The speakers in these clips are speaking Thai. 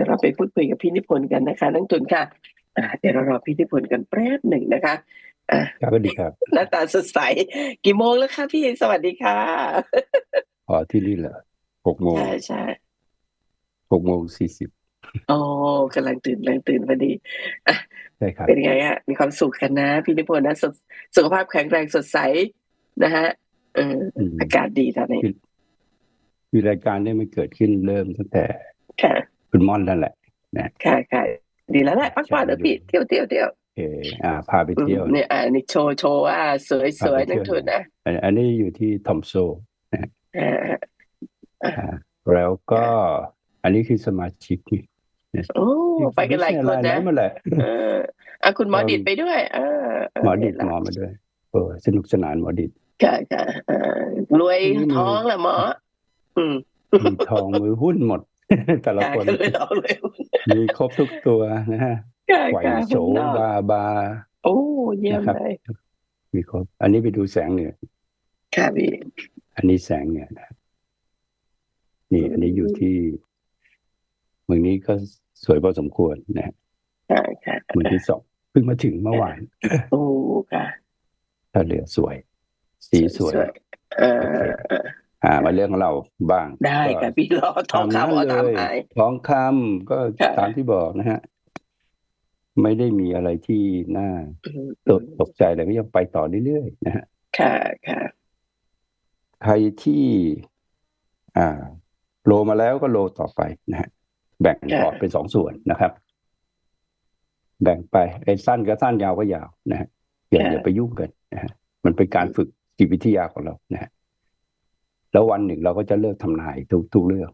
ดี๋ยวเราไปพูดคุยกับพี่นิพนธ์กันนะคะนักทุนค่ะอ่าเดี๋ยวเรารอพี่นิพนธ์กันแป๊บหนึ่งนะคะอ่าครับสวัสดีครับหน้าตาสดใส กี่โมงแล้วคะพี่สวัสดีค่ะอ๋อที่นี่เหรอหกโมงใช่ใช่หกโมงสี่สิบอ๋อกำลังตื่นกำลังตื่นพอดีใช่ครับเป็นไงฮะมีความสุขกันนะ พี่นิพนธ์นะสดสุขภาพแข็งแรงสดใสนะฮะเอออืมอากาศดีตอนนี้คือรายการเนี่ยมันเกิดขึ้นเริ่มตั้งแต่ ค่ะคุณม่อนนั่นแหละค่ะค่ะดีแล้วแหละพักผ่อนนะพี่เที่ยวเที่ยวเที่ยวเอออ่าพาไปอืมเที่ยวเนี่ยอ่านี่โชว์โชว์ว่าสวยสวยพาไปเที่นัยวกทุนนะอันอันนี้อยู่ที่ทอมโซอ่าอ่าแล้วก็อันนี้คือสมาชิกนี่โอ้ไปกันหลายคนนะมาแหละเอออะคุณหมอดิดไปด้วย เออเหมอดิดเห็นหมละอมาด้วยเออสนุกสนานหมอดิดค่ะค่ะเออรวยนี่มีท้องละหมอ อืมมีทองมือหุ้นหมด แต่ละค่ะคนก็เลยท้องเลยมีครบทุกตัวนะฮะค่ะไหวค่ะโฉคุณหมอบาบา โอ้เยี่ยมนะครับเลยมีครบ อันนี้ไปดูแสงเหนือค่ะพี่อันนี้แสงเนี่ยนะนี่ อันนี้อยู่ที่เมืองนี้ก็สวยพอสมควรนะฮะค่ะค่ะเมืองที่สองเพิ่งมาถึงเมื่อวานโอ้ค่ะถ้าเรือสวย สีสวยเออเอออ่ามาเรื่องของเราบ้าง ได้ก็ค่ะพี่รอทองตามคำนั้เอานตามเลยหายทองคำก็ค่ะตามที่บอกนะฮะ ไม่ได้มีอะไรที่น่าอืมตกตกใจแต่ก็ยังไปต่อเรื่อยๆนะฮะค่ะค่ะใครที่ อ่า โลมาแล้วก็โลต่อไปนะฮะแบ่งพอร์ตเป็นสองส่วนนะครับ แบ่งไปไอ้สั้นก็สั้นยาวก็ยาวนะฮะอย่าอย่าไปยุ่งกันนะฮะมันเป็นการฝึกจิตวิทยาของเรานะฮะ แล้ววันหนึ่งเราก็จะเลิกทำนายทุกทุกเรื่อง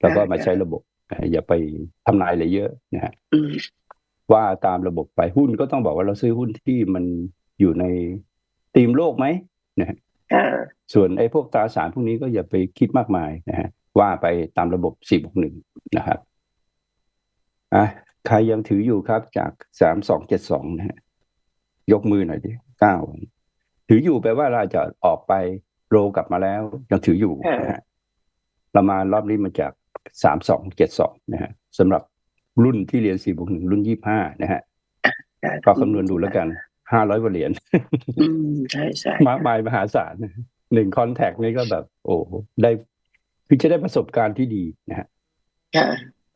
แล้วก็มาใช้ระบบนะฮะอย่าไปทำนายอะไรเยอะนะฮะอืมว่าตามระบบไปหุ้นก็ต้องบอกว่าเราซื้อหุ้นที่มันอยู่ในธีมโลกไหมค่ะส่วนไอ้พวกตราสารพวกนี้ก็อย่าไปคิดมากมายนะฮะว่าไปตามระบบสี่บวกหนึ่งนะครับอะใครยังถืออยู่ครับจากสามสองเจ็ดสองนะฮะยกมือหน่อยดิเก้าถืออยู่แปลว่าเราจะออกไป โรกลับมาแล้วยังถืออยู่นะฮะเรามารอบนี้มาจากสามสองเจ็ดสองนะฮะสำหรับรุ่นที่เรียนสี่บวกหนึ่งรุ่นยี่ห้านะฮะค่ะก็คำนวณดูแล้วกันห้าร้อยกว่าเหรียญอืมใช่ใช่มากมายมหาศาลนะหนึ่งคอนแทคนี่ก็แบบ โอ้ได้คือจะได้ประสบการณ์ที่ดีนะฮะค่ะ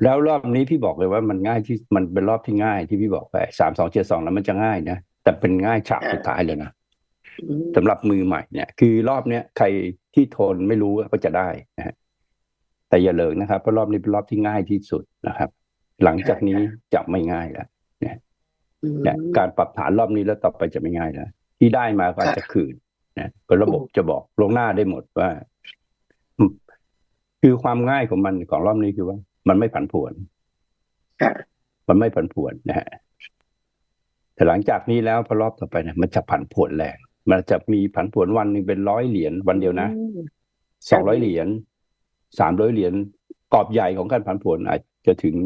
แล้วรอบนี้พี่บอกเลยว่ามันง่ายที่มันเป็นรอบที่ง่ายที่พี่บอกไปสามสองเจ็ดสองแล้วมันจะง่ายนะแต่เป็นง่ายฉากสุดท้ายเลยนะอืม สำหรับมือใหม่เนี่ยคือรอบเนี้ยใครที่ทนไม่รู้ก็จะได้นะฮะแต่อย่าเลิกนะครับเพราะรอบนี้เป็นรอบที่ง่ายที่สุดนะครับ หลังจากนี้จะไม่ง่ายแล้วอืมเนี่ยการปรับฐานรอบนี้แล้วต่อไปจะไม่ง่ายแล้วที่ได้มาก็อาจจะคืนนะก็ระบบจะบอกลวงหน้าได้หมดว่าอืมคือความง่ายของมันของรอบนี้คือว่า มันไม่ผันผวนค่ะมันไม่ผันผวนนะฮะแต่หลังจากนี้แล้วพอรอบต่อไปเนี่ยมันจะผันผวนแรง มันจะมีผันผวนวันหนึ่งเป็นร้อยเหรียญวันเดียวนะอืมสองร้อยเหรียญสามร้อยเหรียญกรอบใหญ่ของการผันผวนอาจจะถึง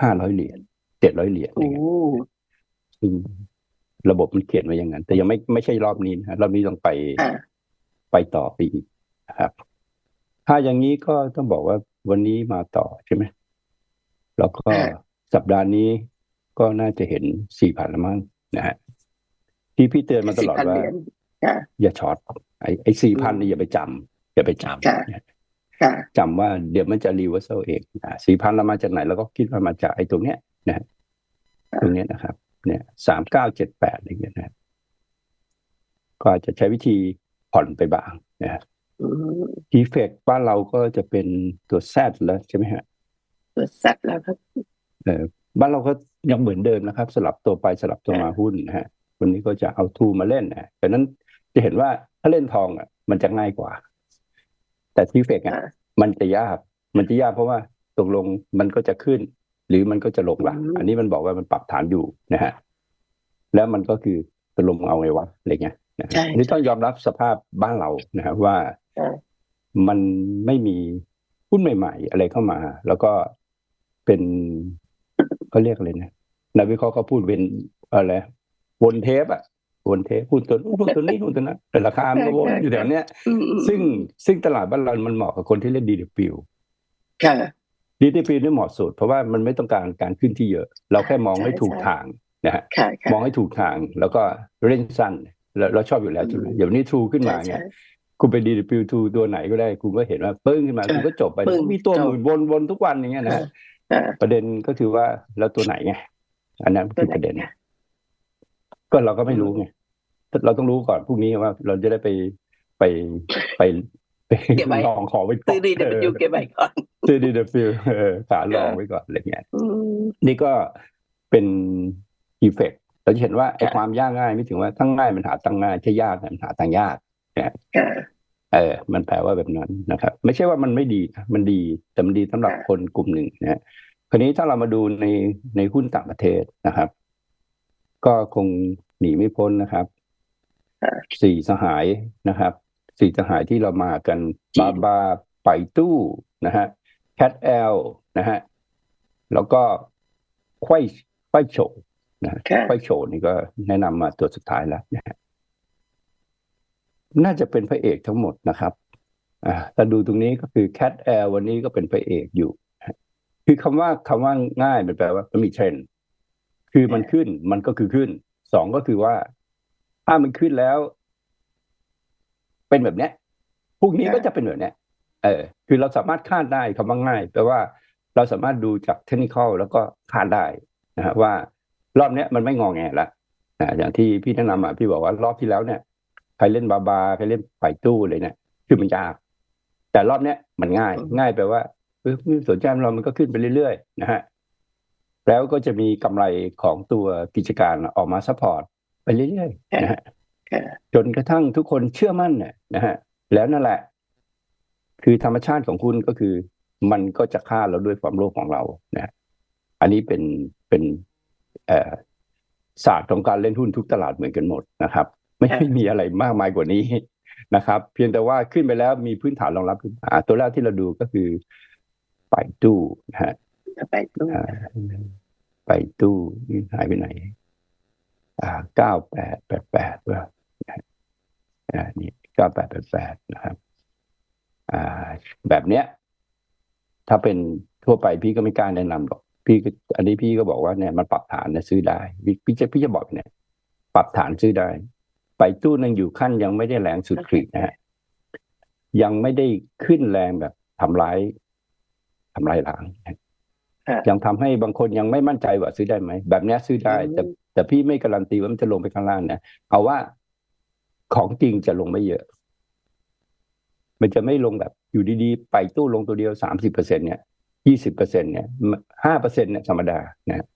ห้าร้อยเหรียญเจ็ดร้อยเหรียญอโอ้ย่างเงี้ยซึ่งระบบมันเขียนไว้อย่างนั้น แต่ยังไม่ไม่ใช่รอบนี้นะรอบนี้ต้องไปค่ะไปต่อไปอีกนะครับ ถ้าอย่างนี้ก็ต้องบอกว่าวันนี้มาต่อใช่ไหมแล้วก็สัปดาห์นี้ก็น่าจะเห็นสี่พันละมั้งนะฮะ ที่พี่เตือนมาตลอด4,000ว่าเหรียญค่ะอย่าช็อตไอ้ไอ้สี่พันนี่อย่าไปจำอย่าไปจค่ะำค่ะจำว่าเดี๋ยวมันจะรีเวอร์ซเองสี่พันเรามาจากไหนเราก็คิดว่ามาจากไอ้ตรงเนี้ยนะฮะตรงเนี้ยนะครับ เนี่ยสามเก้าเจ็ดแปดอะไรเงี้ยนะก็อาจจะใช้วิธีผ่อนไปบ้างนะฮะอืมอีเฟกบ้านเราก็จะเป็นตัวแซดแล้วใช่ไหมฮะตัวสัตว์แล้วครับเออบ้านเราก็ยังเหมือนเดิมนะครับ สลับตัวไปสลับตัวมาหุ้นนะฮะ วันนี้ก็จะเอาทูมาเล่นนะดังนั้นจะเห็นว่าถ้าเล่นทองอะ มันจะง่ายกว่า แต่ทีเฟกอะอ่ามันจะยากมันจะยากเพราะว่าตกลงมันก็จะขึ้น หรือมันก็จะลงละอืมอันนี้มันบอกว่ามันปรับฐานอยู่นะฮะแล้วมันก็คือจะลงเอาไงวะอะไรเงี้ยนะฮะใช่อันนี่ต้องยอมรับสภาพบ้านเรานะครับว่าใช่มันไม่มีหุ้นใหม่ ๆ อะไรเข้ามา แล้วก็เป็นเขาเรียกอะไรนะนักวิเคราะห์เขาพูดเป็นอะไร วนเทปอะวนเทปหุ้นตัวนู้นหุ้นตัวนี้หุ้นตัวนั้นแต่ราคามันก็วนอยู่แถวเนี้ยอืมอืมซึ่งซึ่งตลาดบ้านเรามันเหมาะกับคนที่เล่นดีเดฟิวค่ะ DTP นี่เหมาะสุด เพราะว่ามันไม่ต้องการการขึ้นที่เยอะ เราแค่มองให้ถูกทางนะฮะค่ะค่ะมองให้ถูกทางแล้วก็เร่งสั้นเราเราชอบอยู่แล้วอืมจุดนี้เดี๋ยวนี้ True ขึ้นมาใช่เนี่ยใช่คุณไป DTP True ตัวไหนก็ได้ คุณก็เห็นว่าปึ้งขึ้นมาเออคุณก็จบไปปึ้งมีตัวจบหมุนวนวนทุกวันอย่างเงี้ยนะฮะอ่าประเด็นก็คือว่าแล้วตัวไหนไงอันนั้นตัวคือไหนประเด็นคะ ก็เราก็ไม่รู้ไงเราต้องรู้ก่อนพรุ่งนี้ว่า เราจะได้ไปไปไปไปเก็บไว้ลองของไว้ก่อซื้อนดีเดี๋ยวไปยูเก็บไว้ก่อนซื้อดีเดฟิลเออขาลองไว้ก่อนอะไรเงี้ยอืมนี่ก็เป็นอีเฟกต์เราจะเห็นว่าไอ้ค่ะความยากง่ายไม่ถึงว่าตั้งง่ายมันหาตั้งง่ายถ้ายากเนี่ยมันหาตั้งยากค่ะเออ มันแปลว่าแบบนั้นนะครับ ไม่ใช่ว่ามันไม่ดีนะมันดีแต่มันดีสำหรับค่ะคนกลุ่มหนึ่งนะฮะคราวนี้ถ้าเรามาดูในในหุ้นต่างประเทศนะครับ ก็คงหนีไม่พ้นนะครับค่ะสี่สหายนะครับ สี่สหายที่เรามากันจีบานบาไปตู้นะฮะแคทแอลนะฮะแล้วก็ไขว้ไขว้โฉนะฮะค่ะไขว้โฉนี่ก็แนะนำมาตัวสุดท้ายแล้วนะฮะน่าจะเป็นพระเอกทั้งหมดนะครับอ่าถ้าดูตรงนี้ก็คือ Cat Air วันนี้ก็เป็นพระเอกอยู่นะฮะคือคำว่าคำว่าง่ายมันแปลว่ามันมีเทรนด์ คือมันขึ้นมันก็คือขึ้น สองก็คือว่า ถ้ามันขึ้นแล้ว เป็นแบบเนี้ยพรุ่งนี้ก็จะเป็นแบบเนี้ยเออ คือเราสามารถคาดได้คำว่าง่ายแปลว่าเราสามารถดูจากเทคนิคแล้วก็คาดได้นะฮะว่ารอบเนี้ยมันไม่งอแงละนะอย่างที่พี่แนะนำอะพี่บอกว่ารอบที่แล้วเนี่ยใครเล่นบาบาใครเล่นไปตู้เลยเนี่ยคือมันยาก แต่รอบเนี้ยมันง่ายอืมง่ายแปลว่าเออไม่สนใจเรามันก็ขึ้นไปเรื่อยๆนะฮะ แล้วก็จะมีกำไรของตัวกิจการออกมาซัพพอร์ตไปเรื่อยๆนะฮะค่ะจนกระทั่งทุกคนเชื่อมั่นเนี่ยนะฮะแล้วนั่นแหละ คือธรรมชาติของคุณก็คือ มันก็จะฆ่าเราด้วยความโลภของเรานะฮะอันนี้เป็นเป็นเอ่อศาสตร์ของการเล่นหุ้นทุกตลาดเหมือนกันหมดนะครับ ไม่ค่ะไม่มีอะไรมากมายกว่านี้นะครับ เพียงแต่ว่าขึ้นไปแล้วมีพื้นฐานรองรับขึ้นมาตัวแรกที่เราดูก็คือไปตู้นะฮะ ไปตู้อ่าไปตู้นี่หายไปไหน อ่าเก้าแปดแปดแปดว่าอ่านี่เก้าแปดแปดแปดนะครับ อ่า แบบเนี้ย ถ้าเป็นทั่วไปพี่ก็ไม่กล้าแนะนำหรอก พี่ก็อันนี้พี่ก็บอกว่าเนี่ยมันปรับฐานเนี่ยซื้อได้พี่พี่จะพี่จะบอกเนี่ย ปรับฐานซื้อได้ ไปตู้นึงอยู่ขั้นยังไม่ได้แรงสุดขีดนะฮะยังไม่ได้ขึ้นแรงแบบทำร้ายทำลายล้างนะค่ะ ยังทำให้บางคนยังไม่มั่นใจว่าซื้อได้ไหม แบบเนี้ยซื้อได้ แต่อืมแต่พี่ไม่การันตีว่ามันจะลงไปข้างล่างนะเอาว่าของจริงจะลงไม่เยอะ มันจะไม่ลงแบบอยู่ดีๆ ไปตู้ลงตัวเดียวสามสิบเปอร์เซ็นเนี่ยยี่สิบเปอร์เซ็นเนี่ยห้าเปอร์เซ็นเนี่ยธรรมดานะ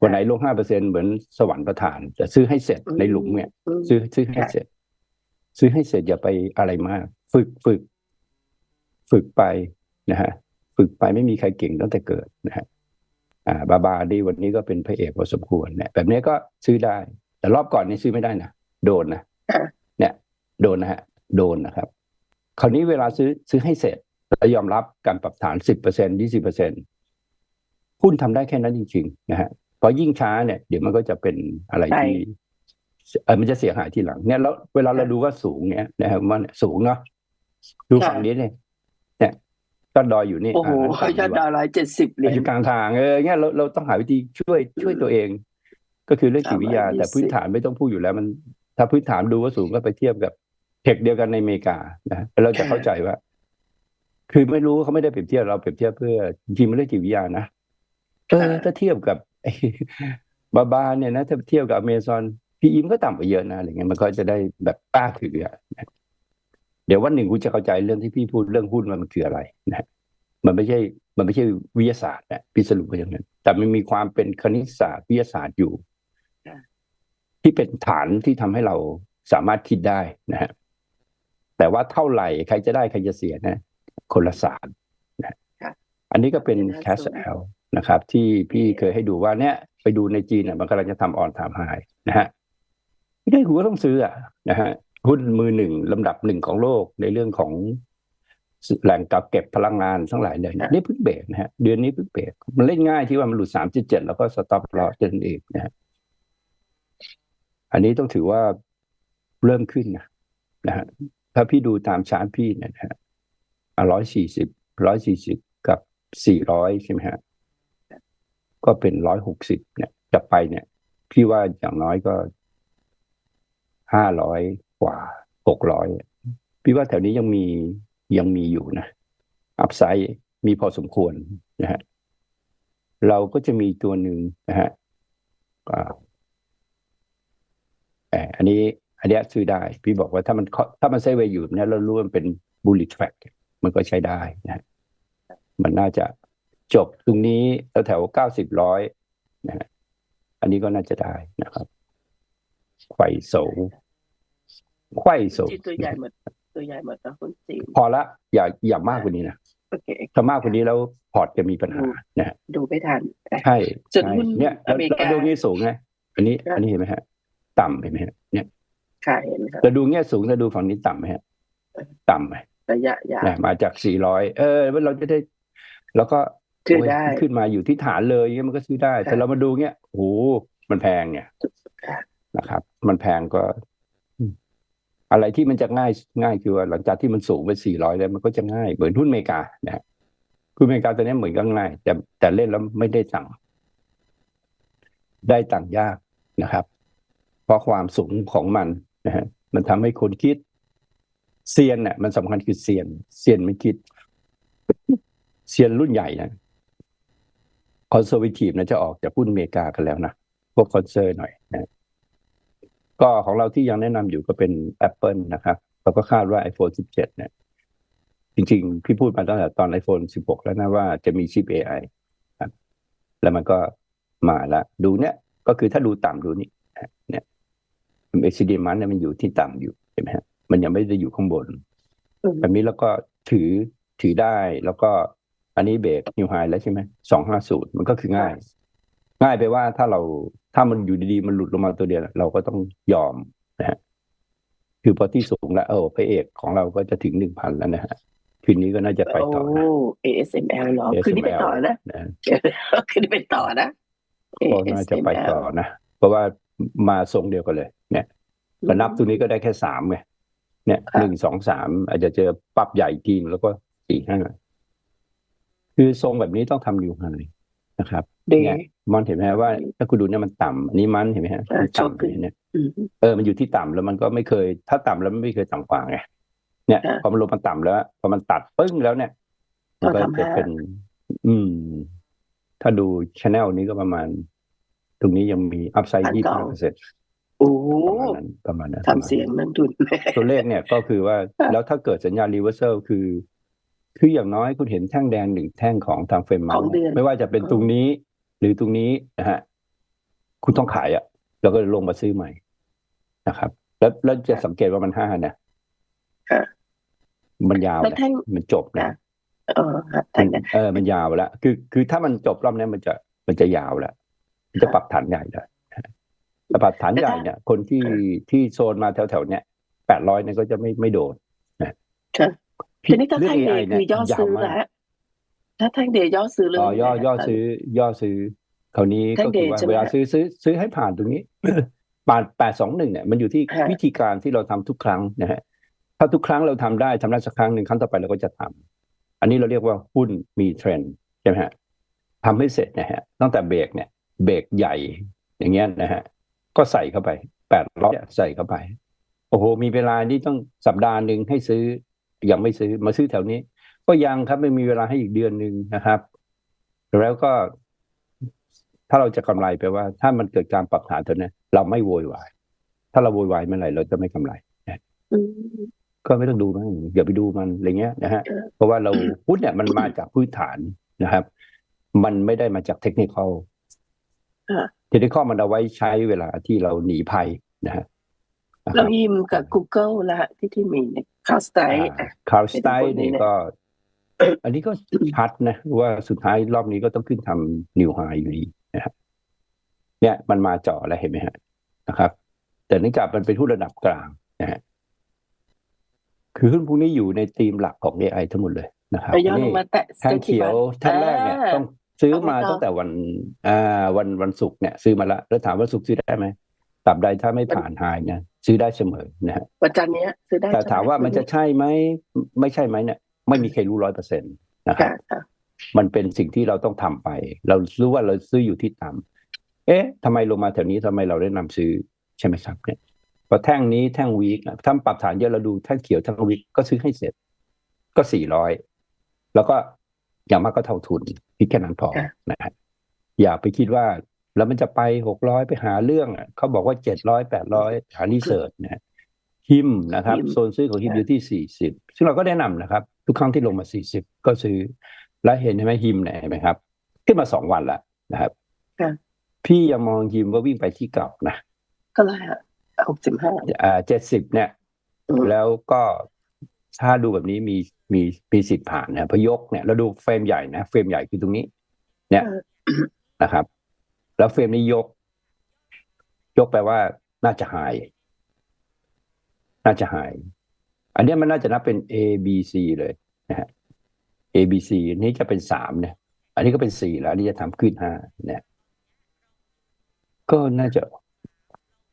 วันไหนลงห้าเปอร์เซ็นเหมือนสวรรค์ประทาน แต่ซื้อให้เสร็จในหลุมเนี่ยมซื้อซื้อให้ค่ะเสร็จ ซื้อให้เสร็จอย่าไปอะไรมาก ฝึกฝึก ฝึกไปนะฮะ ฝึกไปไม่มีใครเก่งตั้งแต่เกิดนะฮะอ่าบาบาดีวันนี้ก็เป็นพระเอกพอสมควรเนี่ยแบบนี้ก็ซื้อได้ แต่รอบก่อนนี่ซื้อไม่ได้นะโดนนะค่ะเนี่ยโดนนะฮะโดนนะครับ คราวนี้เวลาซื้อซื้อให้เสร็จแล้วยอมรับการปรับฐานสิบเปอร์เซ็นยี่สิบเปอร์เซ็นหุ้นทำได้แค่นั้นจริงๆนะฮะพอยิ่งช้าเนี่ยเดี๋ยวมันก็จะเป็นอะไรที่เออมันจะเสียหายทีหลังเนี่ยแล้วเวลาเราดูว่าสูงเนี่ยนะครับมันสูงเนาะดูฝั่งนี้เนี่ยเนี่ย ยอดดอยอยู่นี่โอ้โหอ่ายอดดาวร้อยเจ็ดสิบเหรียญอยู่กลางทางเออเนี่ยเราเราต้องหาวิธีช่วยช่วยตัวเอง ก็คือเรื่องจิตวิทยา320แต่พื้นฐานไม่ต้องพูดอยู่แล้วมัน ถ้าพื้นฐานดูว่าสูงก็ไปเทียบกับเทคเดียวกันในอเมริกานะแล้วเราจะเข้าใจว่า คือไม่รู้เขาไม่ได้เปรียบเทียบเราเปรียบเทียบเพื่อจริงๆมันเรื่องจิตวิทยานะเออถ้าเทียบกับไอ้บาบาเนี่ยนะถ้าเทียบกับอเมซอนพี่อิมก็ต่ำกว่าเยอะนะอะไรเงี้ยมันก็จะได้แบบกล้าถืออะ เดี๋ยววันหนึ่งคุณจะเข้าใจเรื่องที่พี่พูดเรื่องหุ้นว่ามันคืออะไรนะมันไม่ใช่มันไม่ใช่วิทยาศาสตร์นะพี่สรุปไว้อย่างนั้น แต่มันมีความเป็นคณิตศาสตร์วิทยาศาสตร์อยู่ค่ะที่เป็นฐานที่ทำให้เราสามารถคิดได้นะฮะแต่ว่าเท่าไหร่ใครจะได้ใครจะเสียนะ คนละศาสตร์นะค่ะอันนี้ก็เป็นน่า cash สน L นะครับ ที่พี่เคยให้ดูว่าเนี่ย ไปดูในจีนน่ะมันกำลังจะทำออนไทม์ไฮนะฮะไม่ได้คุณก็ต้องซื้ออะนะฮะ หุ้นมือหนึ่งลำดับหนึ่งของโลกในเรื่องของแหล่งกักเก็บพลังงานทั้งหลายเลยเนี่ยนี่เพิ่งเบรกนะฮะเดือนนี้เพิ่งเบรกมันเล่นง่ายที่ว่ามันหลุดสามจุดเจ็ดแล้วก็สต็อปลอสนั่นเองนะฮะอันนี้ต้องถือว่าเริ่มขึ้นนะนะฮะถ้าพี่ดูตามชาร์ตพี่เนี่ยนะฮะร้อยสี่สิบร้อยสี่สิบกับสี่ร้อยใช่ไหมฮะก็เป็นร้อยหกสิบเนี่ยจะไปเนี่ย พี่ว่าอย่างน้อยก็ห้าร้อย กว่าหกร้อยพี่ว่าแถวนี้ยังมียังมีอยู่นะ อัพไซด์มีพอสมควรนะฮะเราก็จะมีตัวหนึ่งนะฮะอ่าอันนี้อันเนี้ยซื้อได้ พี่บอกว่าถ้ามันถ้ามันไซด์เวย์อยู่เนี่ยเรารู้มันเป็นบูลลิ t แฟกมันก็ใช้ได้นะฮะมันน่าจะจบตรงนี้แถวเก้าสิบร้อยนะฮะอันนี้ก็น่าจะได้นะครับไข่โส ไขว่โสจีนตัวใหญ่หมดตัวใหญ่หมดนะคุณจีนพอละอย่าอย่ามากกว่านี้นะโอเคถ้ามากกว่านี้แล้วพอร์ตจะมีปัญหานะดูไม่ทันใช่ส่วนหุ้นเนี่ยอเมริกาดูงี้สูงไงอันนี้ อันนี้เห็นไหมฮะ ต่ำเห็นไหมฮะเนี่ยขายเห็นครับเราดูเงี้ยสูงเราดูฝั่งนี้ต่ำไหมฮะ ต่ำไหมระยะยาวมาจากสี่ร้อยเออเราจะได้ แล้วก็ถือได้ขึ้นมาอยู่ที่ฐานเลยเงี้ยมันก็ซื้อได้ แต่เรามาดูเงี้ยโอ้โหมันแพงเนี่ยนะครับ มันแพงก็ อะไรที่มันจะง่ายง่ายคือว่าหลังจากที่มันสูงไปสี่ร้อยแล้วมันก็จะง่ายเหมือนหุ้นอเมริกานะฮะหุ้นอเมริกาตัวนี้เหมือนก็ง่าย แต่แต่เล่นแล้วไม่ได้ตังค์ได้ตังค์ยากนะครับ เพราะความสูงของมันนะฮะมันทำให้คนคิดเซียนเนี่ยมันสำคัญคือเซียนเซียนไม่คิดเซียนรุ่นใหญ่นะคอนเซอร์วทีฟนะจะออกจากหุ้นอเมริกากันแล้วนะพวกคอนเซอร์หน่อยนะ ก็ของเราที่ยังแนะนำอยู่ก็เป็น Apple นะครับ เราก็คาดว่า iPhone 17 เนี่ย จริงๆ พี่พูดมาตั้งแต่ตอน iPhone 16 แล้วนะว่าจะมีชิป AI ครับแล้วมันก็มาแล้วดูเนี่ย ก็คือถ้าดูต่ำดูนี่เนี่ย MACD มันเนี่ยมันอยู่ที่ต่ำอยู่เห็นไหมฮะมันยังไม่ได้อยู่ข้างบนอืมแบบนี้แล้วก็ถือถือได้แล้วก็อันนี้เบรกนิวไฮแล้วใช่ไหมสองห้าศูนย์มันก็คือง่าย ง่ายไปว่าถ้าเราถ้ามันอยู่ดีๆมันหลุดลงมาตัวเดียวเราก็ต้องยอมนะฮะคือพอที่สูงแล้วเออพระเอกของเราก็จะถึงหนึ่งพันแล้วนะฮะคืนนี้ก็น่าจะไปโอ้ต่อนะ ASML เหรอ ASML คืนนี้ไปต่อนะนะคืนนี้ไปต่อนะก็น่าจะไปต่อนะเพราะว่ามาทรงเดียวกันเลย เนี่ยระนับตัวนี้ก็ได้แค่สามไงเนี่ยครับหนึ่งสองสามอาจจะเจอปรับใหญ่อีกทีนึงแล้วก็สี่ห้าคือทรงแบบนี้ต้องทำอยู่ไฮนะครับดี เนี่ยมันเห็นไหมฮะว่า ถ้าคุณดูเนี่ยมันต่ำอันนี้มันเห็นไหมฮะอ่ามันชอบขึ้นต่ำเนี่ยอืมเออมันอยู่ที่ต่ำแล้วมันก็ไม่เคย ถ้าต่ำแล้วมันไม่เคยต่ำกว่าไงเนี่ยอ่าพอมันลงมาต่ำแล้วพอมันตัดปึ้งแล้วเนี่ยมันก็ก็ทำให้จะเป็น อืม ถ้าดูชแนลนี้ก็ประมาณ ตรงนี้ยังมีอัพไซด์อันยี่สิเก่าบเปอร์เซ็นต์โอ้โหประมาณนั้นประมาณนั้นทำเสียงนักทุนตัวเลขเนี่ยก็คือว่า แล้วถ้าเกิดสัญญาณรีเวอร์เซลคือ คืออย่างน้อยคุณเห็นแท่งแดงหนึ่งแท่งของทางเฟรมมาของเดือนไม่ว่าจะเป็นตรงนี้ หรือตรงนี้นะฮะคุณต้องขายอะแล้วก็ลงมาซื้อใหม่นะครับ แล้วแล้วจะสังเกตว่ามันห้านะค่ะมันยาวแล้วนะแท่งมันจบนะค่ะเออครับแต่เนี่ยเออ มันยาวแล้วคือ คือถ้ามันจบรอบนี้มันจะมันจะยาวแล้วมันจะปรับฐานใหญ่แล้วแต่ปรับฐานใหญ่เนี่ย คนที่ที่โซนมาแถวแถวๆเนี้ยแปดร้อยเนี่ยก็จะไม่ไม่โดนค่ะทีนี้ถ้าเรื่แท่งเด AI ย์คือย่อนี่ยาวซื้อมากแล้ว ถ้าแท่งเดย์ย่อซื้อเลยอ๋อย่อย่อซื้อย่อซื้อคราวนี้แท่ก็งเดคือย์ว่าใช่ไหมเวลาซื้อซื้อซื้อให้ผ่านตรงนี้ผ่านแปดสองหนึ่งเนี่ยมันอยู่ที่ฮะวิธีการที่เราทำทุกครั้งนะฮะถ้าทุกครั้งเราทำได้ทำได้สักครั้งหนึ่งครั้งต่อไปเราก็จะทำอันนี้เราเรียกว่าหุ้นมีเทรนด์ใช่ไหมฮะทำให้เสร็จนะฮะตั้งแต่เบรกเนี่ย เบรกใหญ่ อย่างเงี้ยนะฮะก็ใส่เข้าไปแปดร้อยใส่เข้าไปโอ้โหมีเวลานี่ต้องสัปดาห์หนึ่งให้ซื้อยังไม่ซื้อมาซื้อแถวนี้ ก็ยังครับไม่มีเวลาให้อีกเดือนหนึ่งนะครับ แล้วก็ ถ้าเราจะกำไรไปลว่า ถ้ามันเกิดการปรับฐานตัวเนี้ยเราไม่โวยวาย ถ้าเราโวยวายเมื่อไหร่เราจะไม่กำไรอืมก็ไม่ต้องดูมันอย่าไปดูมันอะไรเงี้ยนะฮะเออเพราะว่าเราหุ้นเนี่ยมันมาจากพื้นฐานนะครับ มันไม่ได้มาจากเทคนิคอลอ่าเทคนิคอลมันเอาไว้ใช้เวลาที่เราหนีภัยนะฮะนะคเรารับยิมกับ Google ละที่ที่มีเนี่ยคาสไตล์คาร์สไตเป็นคนนี้นี่เนี่ยก็ อันนี้ก็ชัดนะว่าสุดท้ายรอบนี้ก็ต้องขึ้นทำนิวไฮอยู่ดีนะครับเนี่ยมันมาเจาะแล้วเห็นไหมฮะนะครับ แต่เนื่องจากมันเป็นหุ้นระดับกลางนะฮะคือหุ้นพวกนี้อยู่ในธีมหลักของ AI ทั้งหมดเลยนะครับไปย้อนลนี่งมาแตะแท่งเขียวแท่งแรกเนี่ย ต้องซื้อมาเอาไปต่อตั้งแต่วันอ่าวันวันศุกร์เนี่ย ซื้อมาละแล้วถามว่าศุกร์ซื้อได้ไหมตราบใดถ้าไม่ผ่านไฮเนี่ยซื้อได้เสมอนะฮะวันจันทร์เนี้ยซื้อได้แต่ใช่ไหถามว่ามันจะใช่ไหมไม่ใช่ไหมเนี่ย ไม่มีใครรู้ร้อยเปอร์เซ็นต์นะครับค่ะค่ะมันเป็นสิ่งที่เราต้องทำไป เรารู้ว่าเราซื้ออยู่ที่ต่ำเอ๊ะทำไมลงมาแถวนี้ทำไมเราได้นำซื้อใช่ไหมครับเนี่ยพอแท่งนี้แท่งวีคถ้าปรับฐานเยอะเราดูแท่งเขียวแท่งวีคก็ซื้อให้เสร็จ ก็สี่ร้อยแล้วก็อย่างมากก็เท่าทุนคิดแค่นั้นพอค่ะนะฮะอย่าไปคิดว่าแล้วมันจะไปหกร้อยไปหาเรื่องอะเขาบอกว่าเจ็ดร้อยแปดร้อยหารีเสิร์ชนะฮิมนะครับฮิมโซนซื้อของฮิมอยู่ที่สี่สิบซึ่งเราก็แนะนำนะครับ ทุกครั้งที่ลงมาสี่สิบก็ซื้อ แล้วเห็นไหมฮิมเนี่ยเห็นไหมครับ ขึ้นมาสองวันละนะครับค่ะพี่ยังมองฮิมว่าวิ่งไปที่เก่านะก็เลยฮะหกสิบห้าอ่าเจ็ดสิบเนี่ย แล้วก็ถ้าดูแบบนี้มีมีมีสิทธิ์ผ่านนะเพอยกเนี่ยเราดูเฟรมใหญ่นะเฟรมใหญ่คือตรงนี้ เนี่ยนะครับ แล้วเฟรมนี้ยก ยกแปลว่าน่าจะหาย น่าจะหาย อันเนี้ยมันน่าจะนับเป็น A B C เลยนะฮะ A B C อันนี้จะเป็นสามเนี่ยอันนี้ก็เป็นสี่แล้วอันนี้จะทำขึ้นห้าเนี่ยก็น่าจะ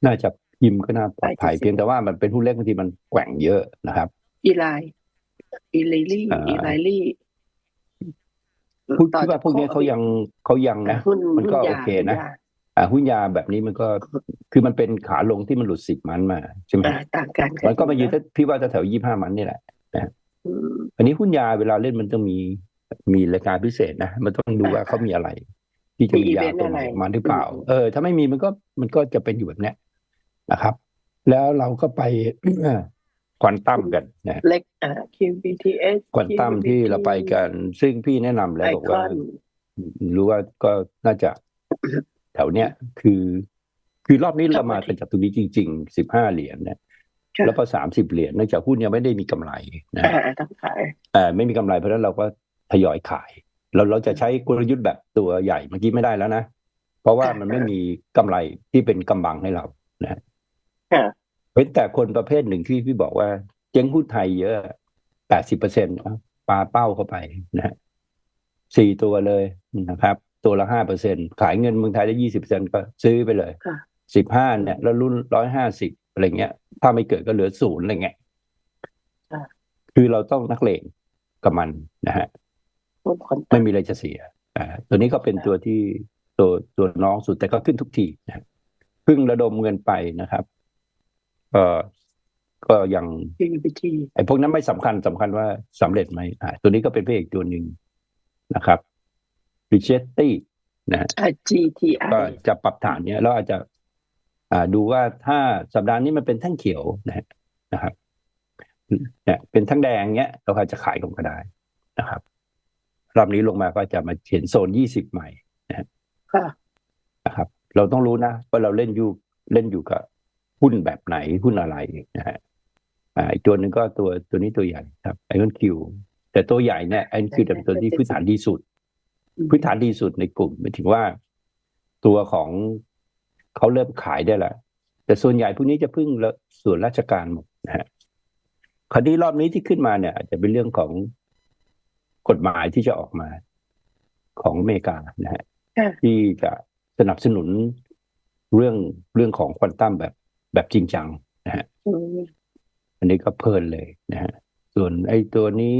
น่าจะพิมพ์ก็น่าปลอดภัยไปที่สิบเพียงแต่ว่ามันเป็นหุ้นเล็กบางทีมันแกว่งเยอะนะครับอีไลอีไลลี่อ่าอีไลลี่พูดคิดว่าพวกนี้เขายังเขายังนะหุ้นมันก็หุ้ยาโอเคนะ หุ้ยาอ่าหุ้นยาแบบนี้มันก็คือมันเป็นขาลงที่มันหลุดสิบมันมาใช่ไหมอ่าต่างกันมันก็มายืนที่พี่ว่าจะแถวยี่ห้ามันนี่แหละอืมอันนี้หุ้นยาเวลาเล่นมันต้องมีมีรายการพิเศษนะมันต้องดูว่าเขามีอะไร ที่จะมียาตัวใหม่มาหรือเปล่า เออ ถ้าไม่มีมันก็มันก็จะเป็นอยู่แบบเนี้ยนะครับ แล้วเราก็ไปควอนตัมกันนะเล็กอ่า QBTS ควอนตัมที่เราไปกัน ซึ่งพี่แนะนำแล้วไอบอกคอว่านรู้ว่าก็น่าจะ แถวเนี้ยคือ คือรอบนี้เรามากันจากตรงนี้จริงๆสิบห้าเหรียญเนี่ยค่ะแล้วพอสามสิบเหรียญเนื่องจากหุ้นยังไม่ได้มีกำไรนะอ่าต้องขายเอ่อไม่มีกำไรเพราะฉะนั้นเราก็ทยอยขายเราเราจะใช้กลยุทธ์แบบตัวใหญ่เมื่อกี้ไม่ได้แล้วนะ เพราะว่ามันไม่มีกำไรที่เป็นกำบังให้เรานะค่ะเป็นแต่คนประเภทหนึ่งที่พี่บอกว่า เจ๊งหุ้นไทยเยอะแปดสิบเปอร์เซ็นต์ปาเป้าเข้าไปนะฮะสี่ตัวเลยนะครับ ตัวละห้าเปอร์เซ็นขายเงินเมืองไทยได้ยี่สิบเปอร์เซ็นก็ซื้อไปเลยค่ะสิบห้าเนี่ย แล้วรุ่นร้อยห้าสิบอะไรเงี้ย ถ้าไม่เกิดก็เหลือศูนย์อะไรเงี้ยค่ะคือเราต้องนักเลงกับมันนะฮะหุ้นคนไม่มีอะไรจะเสียอ่าตัวนี้ก็เป็นตัวที่ตัวตัวน้องสุดแต่ก็ขึ้นทุกทีนะครับเพิ่งระดมเงินไปนะครับเอ่อก็ยัง QBT ไอ้พวกนั้นไม่สำคัญสำคัญว่าสำเร็จไหมอ่าตัวนี้ก็เป็นพระเอกตัวหนึ่งนะครับ ริเชตตี้นะฮะอ่า GTI ก็จะปรับฐานเนี้ยเราอาจจะอ่าดูว่าถ้าสัปดาห์นี้มันเป็นแท่งเขียวนะฮะนะครับเนี่ยเป็นแท่งแดงเนี้ย เราอาจจะขายลงก็ได้นะครับรอบนี้ลงมาก็จะมาเห็นโซนยี่สิบใหม่ค่ะนะครับ เราต้องรู้นะว่าเราเล่นอยู่เล่นอยู่กับหุ้นแบบไหนหุ้นอะไรนะฮะอ่าอีกตัวหนึ่งก็ตัวตัวนี้ตัวใหญ่ครับไอคอนคิวแต่ตัวใหญ่เนี่ยไอคอนคิวเป็นตัวที่พื้นฐานดีสุดอืม พื้นฐานดีสุดในกลุ่มหมายถึงว่า ตัวของเขาเริ่มขายได้แล้วแต่ส่วนใหญ่พวกนี้จะพึ่งละส่วนราชการหมดนะฮะคราวนี้รอบนี้ที่ขึ้นมาเนี่ย อาจจะเป็นเรื่องของกฎหมายที่จะออกมาของอเมริกานะฮะค่ะที่จะสนับสนุนเรื่องเรื่องของควอนตัมแบบแบบจริงจังนะฮะอืมอันนี้ก็เพลินเลยนะฮะส่วนไอ้ตัวนี้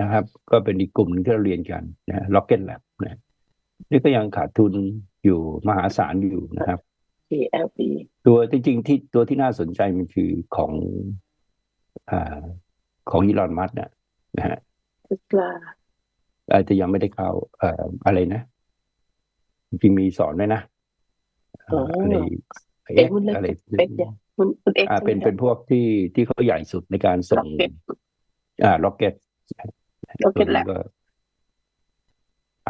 นะครับ ก็เป็นอีกกลุ่มหนึงที่เราเรียนกันนะฮะ Rocket Lab นะ นี่ก็ยังขาดทุนอยู่มหาศาลอยู่นะครับ TLB ตัวจริงๆที่ตัวที่น่าสนใจมันคือของอ่าของอีลอนมัสนะนะฮะ Tesla อาจจะยังไม่ได้เข้าเอ่ออะไรนะจริงๆมีสอนด้วยนะเอ่ออะไรเอ็กซ์หุ้นเล็กอะไรเอ็กซ์เนี่ยหุ้นหุ้น X อ่าเป็นใช่ไหมเป็นพวกที่ที่เขาใหญ่สุดในการส่ง Rocket อ่าล็อกเก็ต Rocket Lab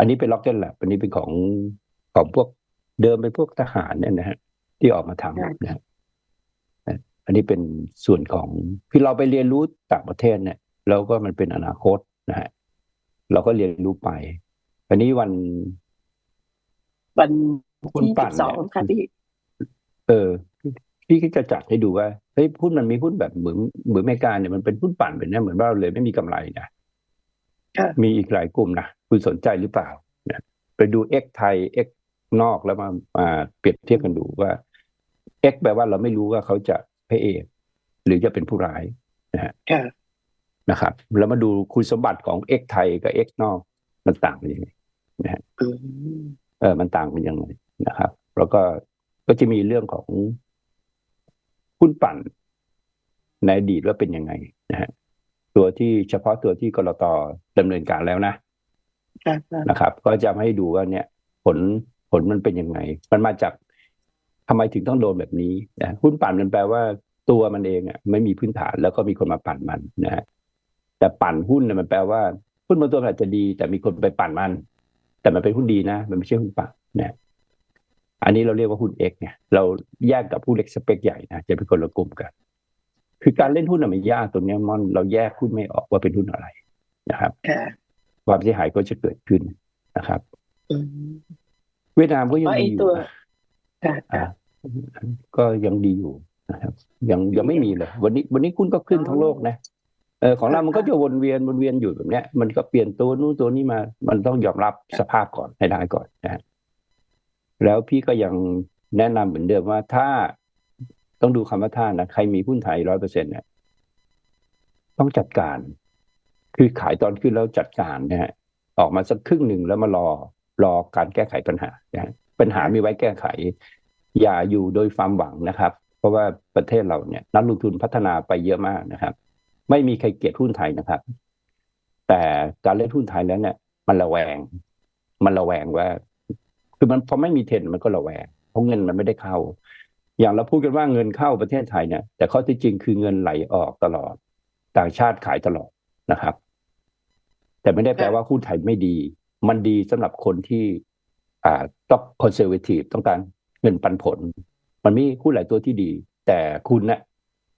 อันนี้เป็นล็อกเก็ตแลบอันนี้เป็นของของพวกเดิมเป็นพวกทหารเนี่ยนะฮะที่ออกมาทำนะฮะอันนี้เป็นส่วนของคือเราไปเรียนรู้ต่างประเทศเนี่ยแล้วก็มันเป็นอนาคตนะฮะเราก็เรียนรู้ไปอันนี้วัน วันหุ้นที่ปั่สินบสองเนี่ยค่ะพี่เออพี่ก็จะจัดให้ดูว่าเฮ้ยหุ้นมันมีหุ้นแบบเหมือนเหมือนอเมริกาเนี่ยมันเป็นหุ้นปั่นแบบเนี้ยเหมือนว่าเราเลยไม่มีกำไรนะค่ะ มีอีกหลายกลุ่มนะคุณสนใจหรือเปล่านะไปดู X ไทย X นอกแล้วมามาเปรียบเทียบกันดูว่า X แปลว่าเราไม่รู้ว่าเขาจะพระเอกหรือจะเป็นผู้ร้ายค่ะนะครับ แล้วมาดูคุณสมบัติของ X ไทยกับ X นอกมันต่างกันยังไงอืมเออมันต่างกันยังไงนะครับ แล้วก็ก็จะมีเรื่องของหุ้นปั่นในอดีตว่าเป็นยังไงนะฮะ ตัวที่เฉพาะตัวที่กรตดำเนินการแล้วนะค่ะค่ะนะครับ ก็จะให้ดูว่าเนี่ย ผลผลมันเป็นยังไง มันมาจากทำไมถึงต้องโดนแบบนี้นะหุ้นปั่นมันแปลว่าตัวมันเองอะไม่มีพื้นฐานแล้วก็มีคนมาปั่นมันนะฮะแต่ปั่นหุ้นเนี่ยมันแปลว่าหุ้นบางตัวมันอาจจะดี แต่มีคนไปปั่นมัน แต่มันเป็นหุ้นดีนะ มันไม่ใช่หุ้นปั่นนะอันนี้เราเรียกว่าหุ้นเอกเนี่ยเราแยกกับผู้เล็กสเปคใหญ่นะจะเป็นคนละกลุ่มกัน คือการเล่นหุ้นน่ะมันยากตรงเนี้ยมอนเราแยกหุ้นไม่ออกว่าเป็นหุ้นอะไรนะครับค่ะความเสียหายก็จะเกิดขึ้นนะครับอืมเวียดนามก็ยังว่าไอ้ดีอตัยู่วนะค่ะอ่าค่ะก็ยังดีอยู่นะครับ ยังยังไม่มีเลย วันนี้ วันนี้คุณก็ขึ้นทั้งโลกนะเออของเรา มันก็จะวนเวียนวนเวียนอยู่แบบเนี้ย มันก็เปลี่ยนตัวนู้นตัวนี้มา มันต้องยอมรับสภาพก่อนให้ได้ก่อนนะฮะแล้วพี่ก็ยังแนะนำเหมือนเดิมว่าถ้า ต้องดูคำว่าถ้านะ ใครมีหุ้นไทยร้อยเปอร์เซ็นต์เนี่ยต้องจัดการ คือขายตอนขึ้นแล้วจัดการนะฮะออกมาสักครึ่งหนึ่งแล้วมารอรอการแก้ไขปัญหานะปัญหามีไว้แก้ไข อย่าอยู่โดยความหวังนะครับ เพราะว่าประเทศเราเนี่ยนักลงทุนพัฒนาไปเยอะมากนะครับ ไม่มีใครเกลียดหุ้นไทยนะครับ แต่การเล่นหุ้นไทยแล้วเนี่ย มันระแวง มันระแวงว่า คือมันพอไม่มีเทรนด์มันก็ระแวงเพราะเงินมันไม่ได้เข้า อย่างเราพูดกันว่าเงินเข้าประเทศไทยเนี่ยแต่ข้อที่จริงคือเงินไหลออกตลอด ต่างชาติขายตลอดนะครับ แต่ไม่ได้แปลว่าหุ้นไทยไม่ดี มันดีสำหรับคนที่ อ่าต้องคอนเซอร์เวทีฟต้องการเงินปันผล มันมีหุ้นหลายตัวที่ดี แต่คุณเนะ่ะ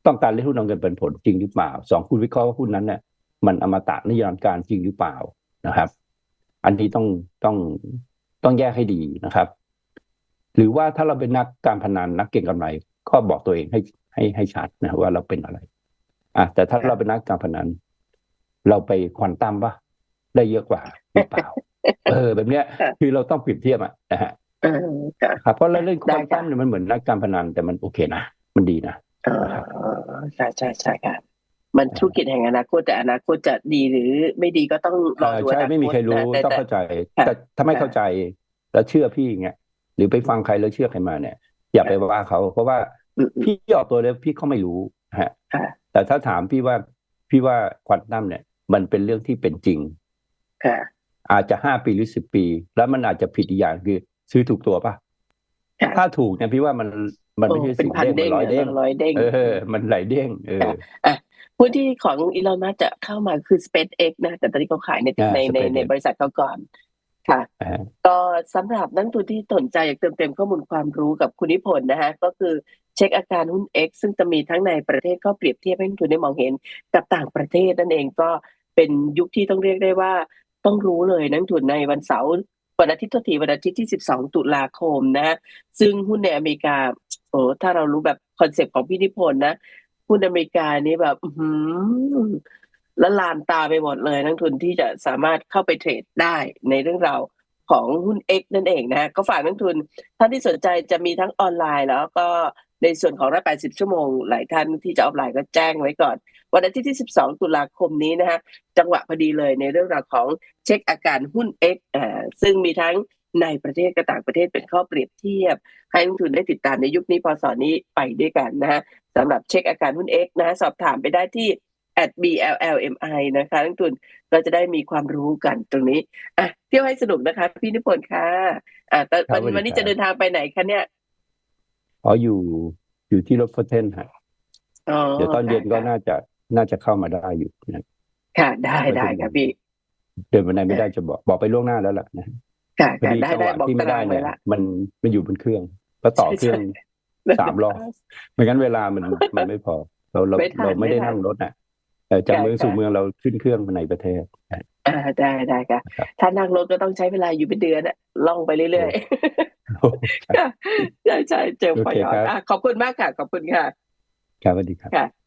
ต้องการเล่นหุ้นเอาเงินปันผลจริงหรือเปล่าสองคุณวิเคราะห์ว่าหุ้นนั้นเนี่ยมันอมตะนิยามการจริงหรือเปล่านะครับ อันนี้ต้องต้องต้องแยกให้ดีนะครับ หรือว่าถ้าเราเป็นนักการพนันนักเก็งกำไร ก็บอกตัวเองให้ให้ให้ชัดนะว่าเราเป็นอะไร อะแต่ถ้าเราเป็นนักการพนัน เราไปควอนตัมปะได้เยอะกว่าหรือเปล่า เออ แบบเนี้ย คือเราต้องเปรียบเทียบอะนะฮะเออค่ะครับเพราะเราเล่นควได้อนค่ะตัมเนี่ยมันเหมือนนักการพนันแต่มันโอเคนะมันดีนะเออใช่ใช่ใช่ค่ะมันธุรกิจแห่งอนาคตแต่อนาคตจะดีหรือไม่ดีก็ต้องรอเออดูใช่อนาคตไม่มีใครรู้แต่ต้องแต่เข้าใจค่ะแต่ถ้าไม่เข้าใจแล้วเชื่อพี่อย่างเงี้ยห รือไปฟังใครแล้วเชื่อใครมาเนี่ย อย่าไปว่าเขา เพราะว่าอืมอืมพี่ออกตัวแล้วพี่เขาไม่รู้ฮะค่ะแต่ถ้าถามพี่ว่าพี่ว่าควอนตัมเนี่ย มันเป็นเรื่องที่เป็นจริงค่ะอาจจะห้าปีหรือสิบปี แล้วมันอาจจะผิดอีกอย่างคือ ซื้อถูกตัวป่ะค่ะถ้าถูกเนี่ยพี่ว่ามันมันไม่ใช่โอ้เป็นสิบพันเด้งเด้มันร้อยเด้งร้อยเด้งเออ มันไหลเด้งเออหุ้นที่ของอีลอนมัสจะเข้ามาคือ SpaceX นะแต่ตอนนี้เขาขายในอ่าในใน SpaceX ในบริษัทเขาก่อน ค่ะอ่าก็สำหรับนักลงทุนที่สนใจอยากเติมเต็มข้อมูลความรู้กับคุณนิพนธ์นะฮะก็คือเช็คอาการหุ้น X ซึ่งจะมีทั้งในประเทศก็เปรียบเทียบให้นักลงทุนได้มองเห็นกับต่างประเทศนั่นเองก็เป็นยุคที่ต้องเรียกได้ว่าต้องรู้เลยนักลงทุนในวันเสาร์วันอาทิตย์ททีวันอาทิตย์ที่ 12 ตุลาคมนะฮะซึ่งหุ้นในอเมริกาโอ้ถ้าเรารู้แบบคอนเซปต์ของพี่นิพนธ์นะหุ้นอเมริกานี่แบบ อื้อหือละลานตาไปหมดเลยนักทุนที่จะสามารถเข้าไปเทรดได้ในเรื่องราวของหุ้น X นั่นเองนะฮะก็ฝากนักทุนท่านที่สนใจจะมีทั้งออนไลน์แล้วก็ในส่วนของร้อยแปดสิบชั่วโมง หลายท่านที่จะออฟไลน์ก็แจ้งไว้ก่อน วันอาทิตย์ที่ 12 ตุลาคมนี้นะฮะจังหวะพอดีเลยในเรื่องราวของเช็คอาการหุ้น X อ่าซึ่งมีทั้งในประเทศกับต่างประเทศเป็นข้อเปรียบเทียบ ให้นักทุนได้ติดตามในยุคนี้พศนี้ไปด้วยกันนะฮะสำหรับเช็คอาการหุ้น X นะฮะสอบถามไปได้ที่ at @bllmi นะคะนักลงทุนก็จะได้มีความรู้กันตรงนี้อะเที่ยวให้สนุกนะคะ พี่นิพนธ์ค่ะอะแต่ครัวับนสวัสดีวันนี้ครับจะเดินทางไปไหนคะเนี่ยอ๋ออยู่อยู่ที่รถฟเทนฮะอ๋อเดี๋ยวตอนเย็นก็ค่ะน่าจะน่าจะเข้ามาได้อยู่นะค่ะ ได้ได้ค่ะพี่เดินวันไหนไม่ได้จะบอกบอกไปล่วงหน้าแล้วล่ะนะค่ะพอค่ะดีได้จังหได้วะบอกที่ไม่ตาได้รางเนี่ไว้ยละมันมันอยู่บนเครื่องก็ต่อเครื่องสามรอบไม่งั้นเวลามันมันไม่พอเราเราไม่ทันเราไม่ได้ไม่ทันนั่งรถอะเอ่อ จากค่ะเมืองสู่ค่ะเมืองเราขึ้นเครื่องมาในประเทศอ่าได้ได้ค่ะครับถ้านั่งรถก็ต้องใช้เวลาอยู่เป็นเดือนอะล่องไปเรื่อยโอ้ๆค่ะใช่ใช่เจอไฟโอเคอ่อครันบอะขอบคุณมากค่ะ ขอบคุณค่ะ ครับสวัสดีครับค่ะ